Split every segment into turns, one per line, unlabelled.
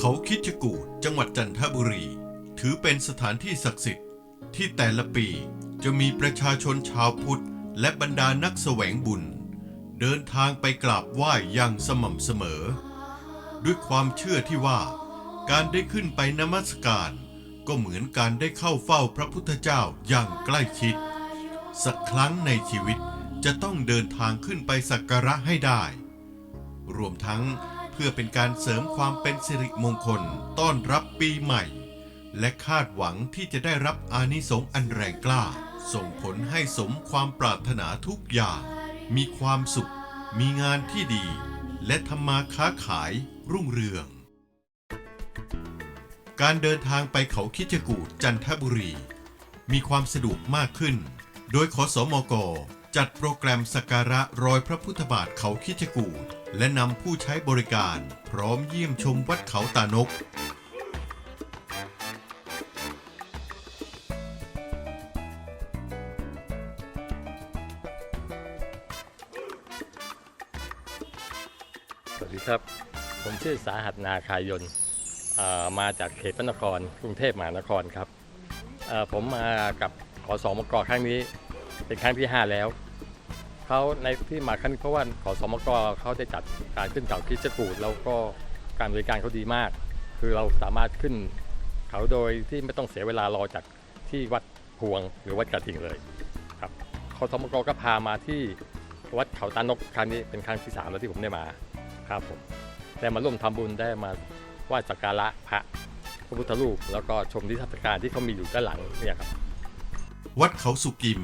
เขาคิดจกูดจังหวัดจันทบุรี ถือเป็นสถานที่ศักดิ์สิทธิ์ ที่แต่ละปีจะมีประชาชนชาวพุทธ และบรรดานักแสวงบุญ เดินทางไปกราบไหว้อย่างสม่ำเสมอ ด้วยความเชื่อที่ว่า การได้ขึ้นไปนมัสการ ก็เหมือนการได้เข้าเฝ้าพระพุทธเจ้าอย่างใกล้ชิด สักครั้งในชีวิตจะต้องเดินทางขึ้นไปสักการะให้ได้ รวมทั้ง พื่อเป็นการเสริมความเป็นสิริมงคลต้อนรับปีใหม่ และคาดหวังที่จะได้รับอานิสงส์อันแรงกล้า ส่งผลให้สมความปรารถนาทุกอย่าง มีความสุข มีงานที่ดี และทำมาค้าขายรุ่งเรือง การเดินทางไปเขาคิจกูดจันทบุรี มีความสะดวกมากขึ้น โดยขอสมกจัดโปรแกรมสักการะรอยพระพุทธบาทเขาคิจกูด และนำผู้ใช้บริการพร้อมเยี่ยมชมวัดเขาตานก
สวัสดีครับ ผมชื่อสาหัสนาคายนเอ่อมาจากเขตพระนครกรุงเทพมหานครครับเอ่อผมมากับขอสอมกครั้งนี้ เป็นครั้งที่ 5 แล้ว เขาในที่มาครั้งนี้เพราะว่าขอสมกเขาได้จัดการขึ้นเขาคิดจกูดแล้วก็การบริการเขาดีมาก คือเราสามารถขึ้นเขาโดยที่ไม่ต้องเสียเวลารอจากที่วัดพวงหรือวัดกระถิ่งเลยครับขอสมกก็พามาที่วัดเขาตานกครั้งนี้เป็นครั้งที่สามแล้วที่ผมได้มาครับผมได้มาร่วมทำบุญได้มาไหว้สักการะพระพระพุทธรูปแล้วก็ชมนิทรรศการที่เขามีอยู่ด้านหลังเนี่ยครับ
วัดเขาสุกิม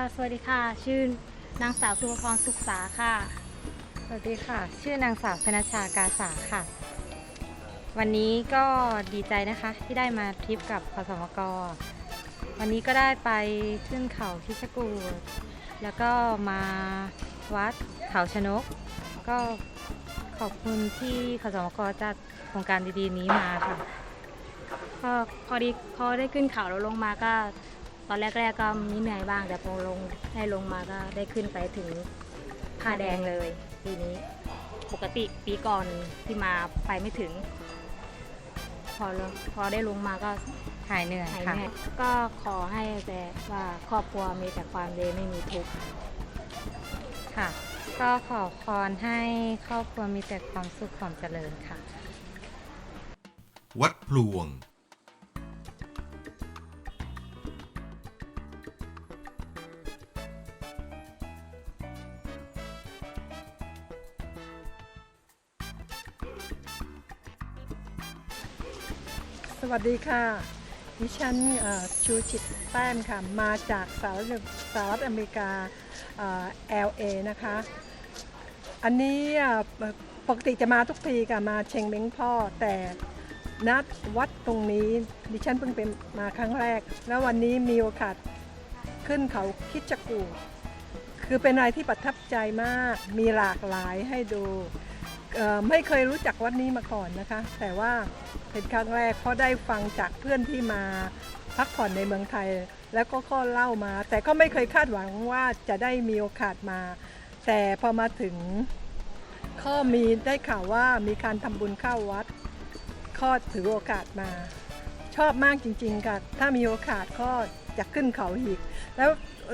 ค่ะสวัสดีค่ะ ชื่อนางสาวสุภพรสุขสาค่ะ
สวัสดีค่ะ ชื่อนางสาวชนชากาสาค่ะ วันนี้ก็ดีใจนะคะที่ได้มาทริปกับขสมกวันนี้ก็ได้ไปขึ้นเขาคิชกูดแล้วก็มาวัดเขาชนก ก็ขอบคุณที่ขสมกจัดโครงการดีๆนี้มาค่ะ
ก็พอดีพอได้ขึ้นเขาแล้วลงมาก็ ตอนแรกๆก็มีเหนื่อยบ้าง แต่พอลงได้ลงมาก็ได้ขึ้นไปถึงผาแดงเลยปีนี้ ปกติปีก่อนที่มาไปไม่ถึง พอลงพอได้ลงมาก็
หายเหนื่อย
หาย
ค่ะ
เหนื่อยก็ขอให้แต่ว่าครอบครัวมีแต่ความดีไม่มีทุกข์
ค่ะ ก็ขอพรให้ครอบครัวมีแต่ความสุขความเจริญค่ะ
วัดพลวง
สวัสดีค่ะ ดิฉันชูชิตแต้มค่ะ มาจากสหรัฐสหรัฐอเมริกาเอ่อ LA นะคะ อันนี้ปกติจะมาทุกปีค่ะ มาเชงเม้งพ่อ แต่นัดวัดตรงนี้ ดิฉันเพิ่งเป็นมาครั้งแรก แล้ววันนี้มีโอกาสขึ้นเขาคิดจกู คือเป็นอะไรที่ประทับใจมาก มีหลากหลายให้ดู ไม่เคยรู้จักวัดนี้มาก่อนนะคะ แต่ว่าเป็นครั้งแรกเพราะได้ฟังจากเพื่อนที่มาพักผ่อนในเมืองไทย แล้วก็ก็เล่ามา แต่ก็ไม่เคยคาดหวังว่าจะได้มีโอกาสมา แต่พอมาถึงก็มีได้ข่าวว่ามีการทำบุญเข้าวัดก็ถือโอกาสมา ชอบมากจริง ๆค่ะถ้ามีโอกาสก็จะขึ้นเขาอีก แล้ว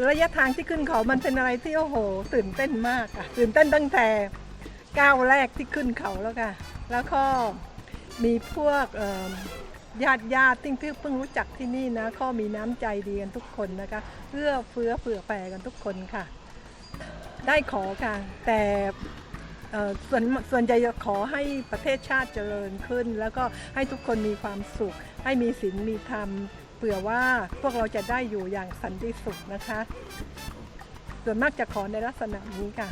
ระยะทางที่ขึ้นเขามันเป็นอะไรที่โอ้โห ตื่นเต้นมากอะตื่นเต้นตั้งแต่ ก้าวแรกที่ขึ้นเขาแล้วค่ะ แล้วก็มีพวกญาติญาติที่เพิ่งรู้จักที่นี่นะก็มีน้ำใจดีกันทุกคนนะคะเพื่อเฟื้อเผื่อแผ่กันทุกคนค่ะ ได้ขอค่ะ แต่ส่วนส่วนใหญ่จะขอให้ประเทศชาติเจริญขึ้น แล้วก็ให้ทุกคนมีความสุข ให้มีศีลมีธรรมเผื่อว่าพวกเราจะได้อยู่อย่างสันติสุขนะคะ ส่วนมากจะขอในลักษณะนี้ค่ะ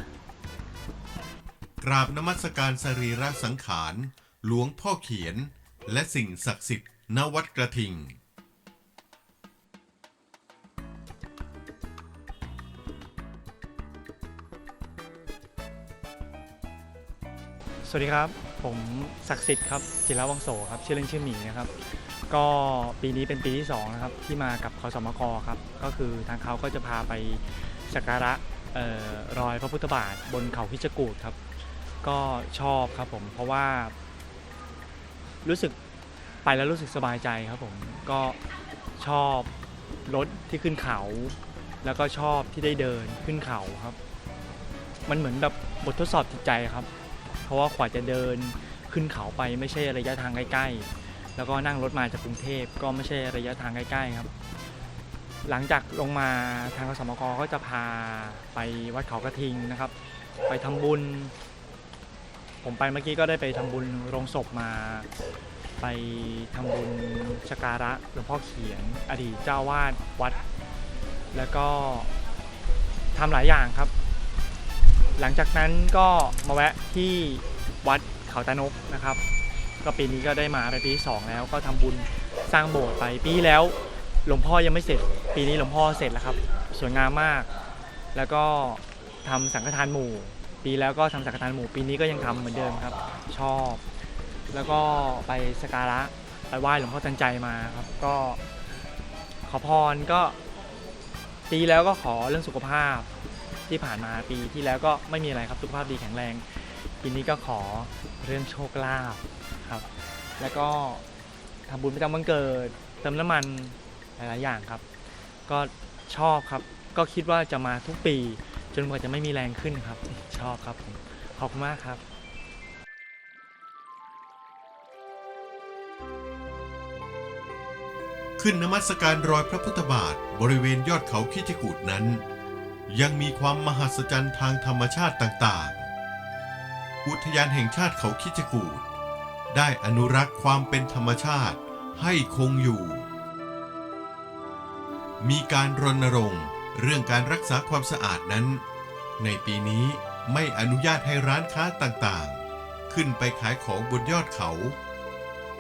กราบนมัสการสรีระสังขาร หลวงพ่อเขียน และสิ่งศักดิ์สิทธิ์ณวัดกระทิง
สวัสดีครับ ผมศักดิ์สิทธิ์ครับจิรวังโสครับชื่อเล่นชื่อหมีนะครับ ก็ปีนี้เป็นปีที่2นะครับที่มากับคสมกครับ ก็คือทางเขาก็จะพาไปสักการะออรอยพระพุทธบาทบนเขาพิจกูดครับ ก็ชอบครับผม เพราะว่า รู้สึกไปแล้วรู้สึกสบายใจครับผม ก็ชอบรถที่ขึ้นเขา แล้วก็ชอบที่ได้เดินขึ้นเขาครับ มันเหมือนแบบบททดสอบจิตใจครับ เพราะว่ากว่าจะเดินขึ้นเขาไปไม่ใช่ระยะทางใกล้ๆ แล้วก็นั่งรถมาจากกรุงเทพก็ไม่ใช่ระยะทางใกล้ ๆครับ หลังจากลงมาทางกสมกก็จะพาไปวัดเขากระทิงนะครับ ไปทำบุญ ผมไปเมื่อกี้ก็ได้ไปทำบุญโรงศพมา ไปทำบุญสกการะหลวงพ่อเขียนอดีตเจ้าวาดวัด แล้วก็ทำหลายอย่างครับ หลังจากนั้นก็มาแวะที่วัดเขาตานกนะครับ ก็ปีนี้ก็ได้มาเป็นปีที่สองแล้วก็ทำบุญสร้างโบสถ์ไปปีแล้วหลวงพ่อยังไม่เสร็จ ปีนี้หลวงพ่อเสร็จแล้วครับ สวยงามมาก แล้วก็ทำสังฆทานหมู่ ปีแล้วก็ทำสังฆทานหมู่ปีนี้ก็ยังทำเหมือนเดิมครับ ชอบ แล้วก็ไปสกการะไปไหว้หลวงพ่อทันใจมาครับ ก็ขอพรก็ ปีแล้วก็ขอเรื่องสุขภาพที่ผ่านมาปีที่แล้วก็ไม่มีอะไรครับสุขภาพดีแข็งแรง ปีนี้ก็ขอเรื่องโชคลาภครับ แล้วก็ทำบุญประจำวันเกิด เติมน้ำมันหลายๆอย่างครับ ก็ชอบครับ ก็คิดว่าจะมาทุกปี จนกว่าจะไม่มีแรงขึ้นครับ ชอบครับผมขอบคุณมากครับ
ขึ้นนมัสการรอยพระพุทธบาทบริเวณยอดเขาคิจกูดนั้น ยังมีความมหัศจรรย์ทางธรรมชาติต่างๆ อุทยานแห่งชาติเขาคิจกูดได้อนุรักษ์ความเป็นธรรมชาติให้คงอยู่ มีการรณรงค์เรื่องการรักษาความสะอาดนั้น ในปีนี้ไม่อนุญาตให้ร้านค้าต่างๆ ขึ้นไปขายของบนยอดเขา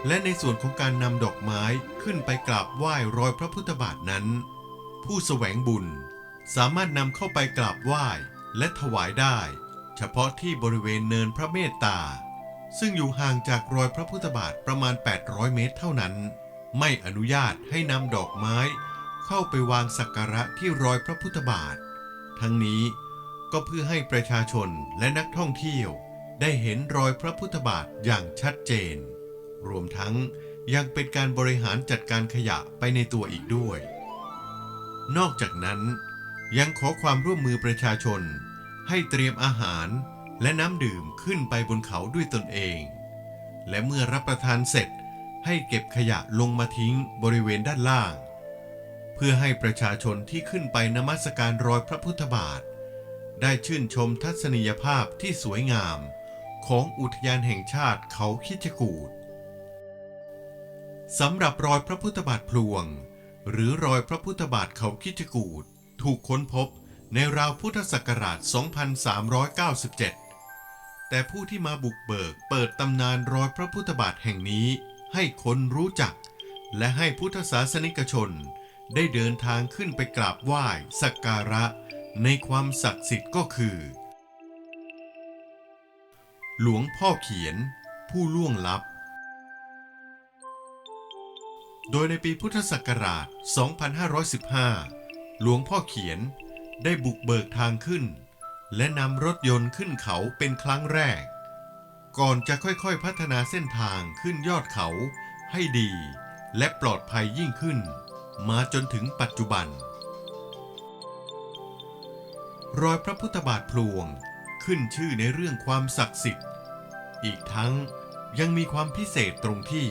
และในส่วนของการนำดอกไม้ขึ้นไปกราบไหว้รอยพระพุทธบาทนั้น ผู้แสวงบุญสามารถนำเข้าไปกราบไหว้และถวายได้ เฉพาะที่บริเวณเนินพระเมตตา ซึ่งอยู่ห่างจากรอยพระพุทธบาทประมาณ 800 เมตรเท่านั้น ไม่อนุญาตให้นำดอกไม้ เข้าไปวางสักการะที่รอยพระพุทธบาท ทั้งนี้ ก็เพื่อให้ประชาชนและนักท่องเที่ยว ได้เห็นรอยพระพุทธบาทอย่างชัดเจน รวมทั้งยังเป็นการบริหารจัดการขยะไปในตัวอีกด้วย นอกจากนั้น ยังขอความร่วมมือประชาชน ให้เตรียมอาหารและน้ำดื่มขึ้นไปบนเขาด้วยตนเอง และเมื่อรับประทานเสร็จให้เก็บขยะลงมาทิ้งบริเวณด้านล่าง เพื่อให้ประชาชนที่ขึ้นไปนมัสการรอยพระพุทธบาท ได้ชื่นชมทัศนียภาพที่สวยงาม ของอุทยานแห่งชาติเขาคิจกูดสำหรับรอยพระพุทธบาทพลวง หรือรอยพระพุทธบาทเขาคิจกูดถูกค้นพบในราวพุทธศักราช 2397 แต่ผู้ที่มาบุกเบิกเปิดตำนานรอยพระพุทธบาทแห่งนี้ ให้คนรู้จัก และให้พุทธศาสนิกชน ได้เดินทางขึ้นไปกราบไหว้สักการะ ในความศักดิ์สิทธิ์ก็คือ หลวงพ่อเขียนผู้ล่วงลับ โดยในปีพุทธศักราช 2515 หลวงพ่อเขียนได้บุกเบิกทางขึ้น และนำรถยนต์ขึ้นเขาเป็นครั้งแรก ก่อนจะค่อยๆพัฒนาเส้นทางขึ้นยอดเขาให้ดี และปลอดภัยยิ่งขึ้น มาจนถึงปัจจุบัน รอยพระพุทธบาทพลวงขึ้นชื่อในเรื่องความศักดิ์สิทธิ์ อีกทั้งยังมีความพิเศษตรงที่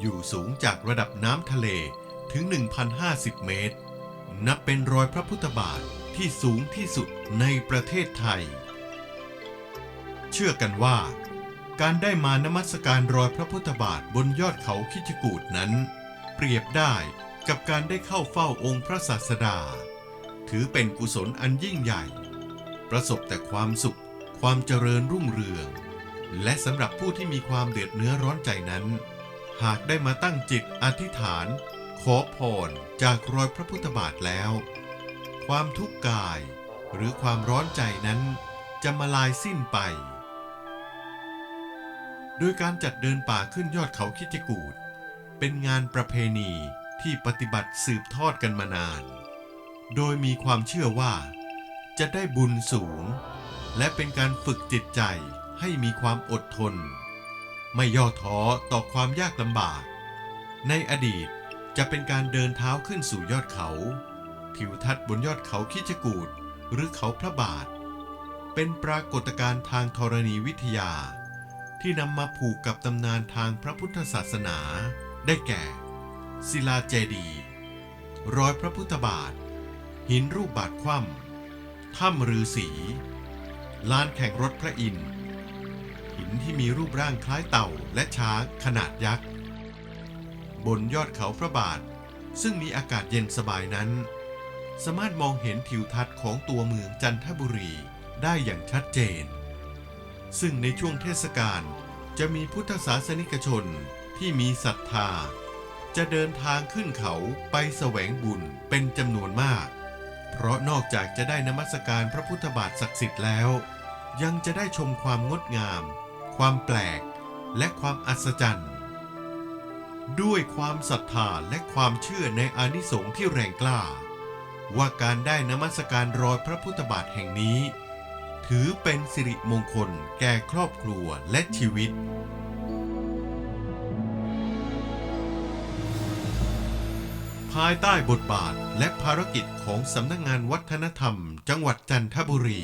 อยู่สูงจากระดับน้ำทะเลถึง 1,050 เมตร นับเป็นรอยพระพุทธบาทที่สูงที่สุดในประเทศไทย เชื่อกันว่า การได้มานมัสการรอยพระพุทธบาทบนยอดเขาคิชกูดนั้น เปรียบได้กับการได้เข้าเฝ้าองค์พระศาสดา ถือเป็นกุศลอันยิ่งใหญ่ ประสบแต่ความสุข ความเจริญรุ่งเรือง และสำหรับผู้ที่มีความเดือดเนื้อร้อนใจนั้น หากได้มาตั้งจิตอธิษฐาน ขอพรจากรอยพระพุทธบาทแล้ว ความทุกข์กายหรือความร้อนใจนั้นจะมาลายสิ้นไป โดยการจัดเดินป่าขึ้นยอดเขาคิดจกูดเป็นงานประเพณีที่ปฏิบัติสืบทอดกันมานาน โดยมีความเชื่อว่า จะได้บุญสูง และเป็นการฝึกจิตใจให้มีความอดทน ไม่ย่อท้อต่อความยากลำบาก ในอดีตจะเป็นการเดินเท้าขึ้นสู่ยอดเขา ทิวทัศน์บนยอดเขาคิชกูดหรือเขาพระบาท เป็นปรากฏการณ์ทางธรณีวิทยา ที่นำมาผูกกับตำนานทางพระพุทธศาสนา ได้แก่ ศิลาเจดีย์รอยพระพุทธบาท หินรูปบาทคว่ำถ้ำฤาษีลานแข่งรถพระอินทร์หินที่มีรูปร่างคล้ายเต่าและช้างขนาดยักษ์ บนยอดเขาพระบาท ซึ่งมีอากาศเย็นสบายนั้น สามารถมองเห็นทิวทัศน์ของตัวเมืองจันทบุรีได้อย่างชัดเจน ซึ่งในช่วงเทศกาลจะมีพุทธศาสนิกชนที่มีศรัทธา จะเดินทางขึ้นเขาไปแสวงบุญเป็นจำนวนมาก เพราะนอกจากจะได้นมัสการพระพุทธบาทศักดิ์สิทธิ์แล้ว ยังจะได้ชมความงดงาม ความแปลก และความอัศจรรย์ ด้วยความศรัทธาและความเชื่อในอานิสงส์ที่แรงกล้า ว่าการได้นมัสการรอยพระพุทธบาทแห่งนี้ ถือเป็นสิริมงคลแก่ครอบครัวและชีวิต ภายใต้บทบาทและภารกิจของสำนักงงานวัฒนธรรม จังหวัดจันทบุรี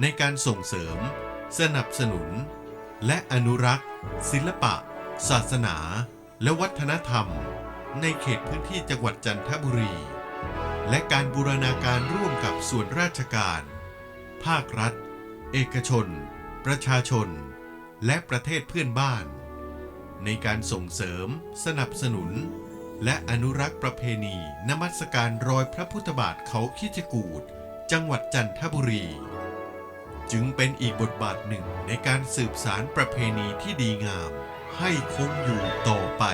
ในการส่งเสริม สนับสนุน และอนุรักษ์ ศิลปะ ศาสนา และวัฒนธรรม ในเขตพื้นที่จังหวัดจันทบุรี และการบูรณาการร่วมกับส่วนราชการ ภาครัฐ เอกชน ประชาชน และประเทศเพื่อนบ้าน ในการส่งเสริม สนับสนุน และอนุรักษ์ประเพณีนมัสการรอยพระพุทธบาทเขาคิจกูดจังหวัดจันทบุรี จึงเป็นอีกบทบาทหนึ่งในการสืบสารประเพณีที่ดีงาม ให้คงอยู่ต่อไป